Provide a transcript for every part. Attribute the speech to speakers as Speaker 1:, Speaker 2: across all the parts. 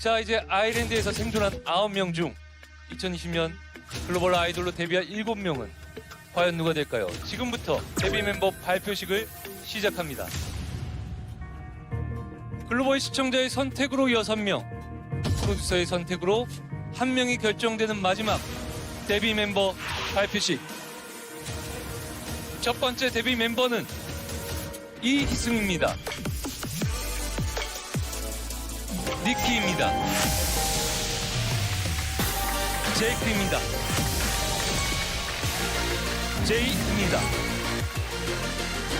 Speaker 1: 자 이제 아일랜드에서 생존한 9명 중 2020년 글로벌 아이돌로 데뷔한 7명은 과연 누가 될까요? 지금부터 데뷔 멤버 발표식을 시작합니다. 글로벌 시청자의 선택으로 6명, 프로듀서의 선택으로 한 명이 결정되는 마지막 데뷔 멤버 발표식. 첫 번째 데뷔 멤버는 이희승입니다. 니키입니다. 제이크입니다. 제이입니다.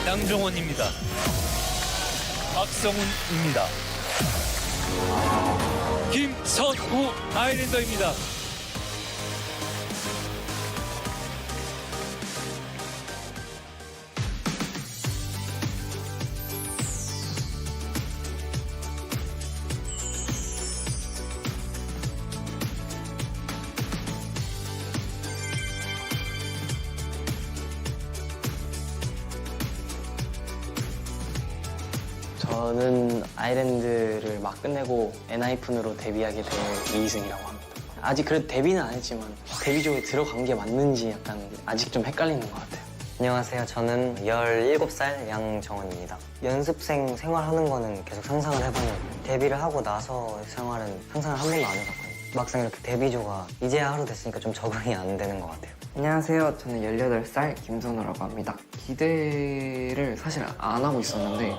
Speaker 1: 양정원입니다. 박성훈입니다. 김선우 아일랜더입니다.
Speaker 2: 저는 아일랜드를 막 끝내고 엔하이픈으로 데뷔하게 된 이희승이라고 합니다. 아직 그래도 데뷔는 안 했지만 데뷔 조에 들어간 게 맞는지 약간 아직 좀 헷갈리는 것 같아요.
Speaker 3: 안녕하세요. 저는 17살 양정원입니다. 연습생 생활하는 거는 계속 상상을 해봤는데 데뷔를 하고 나서 생활은 상상을 한 번도 안 해봤거든요. 막상 이렇게 데뷔조가 이제야 하루 됐으니까 좀 적응이 안 되는 것 같아요.
Speaker 4: 안녕하세요. 저는 18살 김선우라고 합니다. 기대를 사실 안 하고 있었는데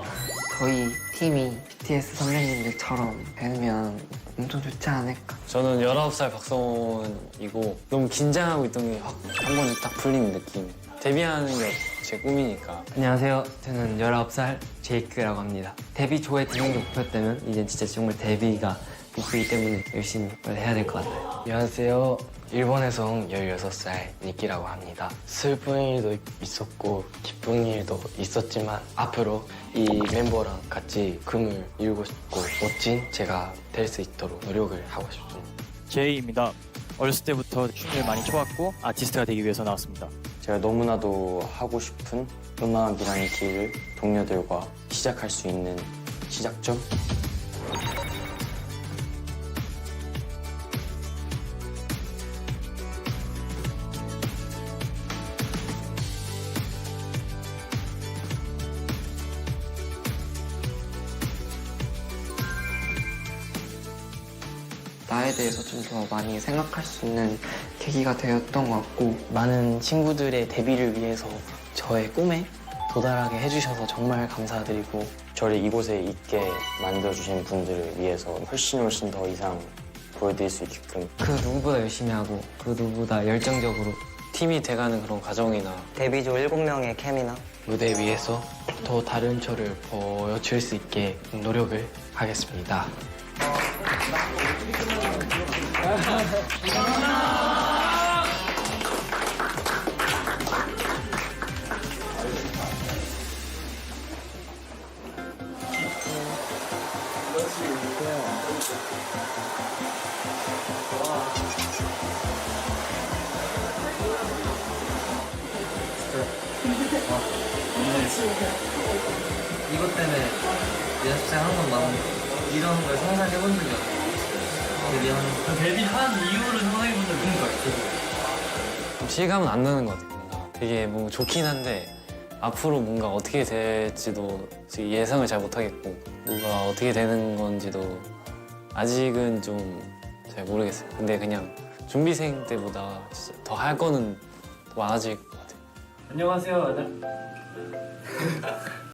Speaker 4: 저희 팀이 BTS 선배님들처럼 되면 엄청 좋지 않을까.
Speaker 2: 저는 19살 박성원이고 너무 긴장하고 있던 게 확 한 번에 딱 풀리는 느낌. 데뷔하는 게 제 꿈이니까.
Speaker 5: 안녕하세요. 저는 19살 제이크라고 합니다. 데뷔 조에 드는 게 목표 때면 이제 진짜 정말 데뷔가 목표이기 때문에 열심히 해야 될 것 같아요.
Speaker 2: 안녕하세요. 일본에서 온 16살 니키라고 합니다. 슬픈 일도 있었고 기쁜 일도 있었지만 앞으로 이 멤버랑 같이 금을 이루고 싶고 멋진 제가 될 수 있도록 노력을 하고 싶습니다.
Speaker 6: 제이입니다. 어렸을 때부터 춤을 많이 춰왔고 아티스트가 되기 위해서 나왔습니다.
Speaker 2: 제가 너무나도 하고 싶은 음악이라는 길을 동료들과 시작할 수 있는 시작점?
Speaker 4: 나에 대해서 좀 더 많이 생각할 수 있는 계기가 되었던 것 같고
Speaker 2: 많은 친구들의 데뷔를 위해서 저의 꿈에 도달하게 해주셔서 정말 감사드리고 저를 이곳에 있게 만들어주신 분들을 위해서 훨씬 훨씬 더 이상 보여드릴 수 있게끔
Speaker 5: 그 누구보다 열심히 하고 그 누구보다 열정적으로
Speaker 2: 팀이 돼가는 그런 과정이나
Speaker 3: 데뷔조 7명의 케미나
Speaker 2: 무대 위에서 더 다른 저를 보여줄 수 있게 노력을 하겠습니다.
Speaker 5: 이것 때문에 연습생 한번 마음 이런 걸 상상해 본 적이 없어요. 데뷔하는 데뷔한 이유를 상상해 본 적이 없어요.
Speaker 2: 좀 실감은 안 나는 것 같아요. 뭔가 되게 뭔가 좋긴 한데 앞으로 뭔가 어떻게 될지도 예상을 잘 못하겠고 뭐가 어떻게 되는 건지도 아직은 좀 잘 모르겠어요. 근데 그냥 준비생 때보다 더 할 거는 더 많아질 것 같아요.
Speaker 5: 안녕하세요.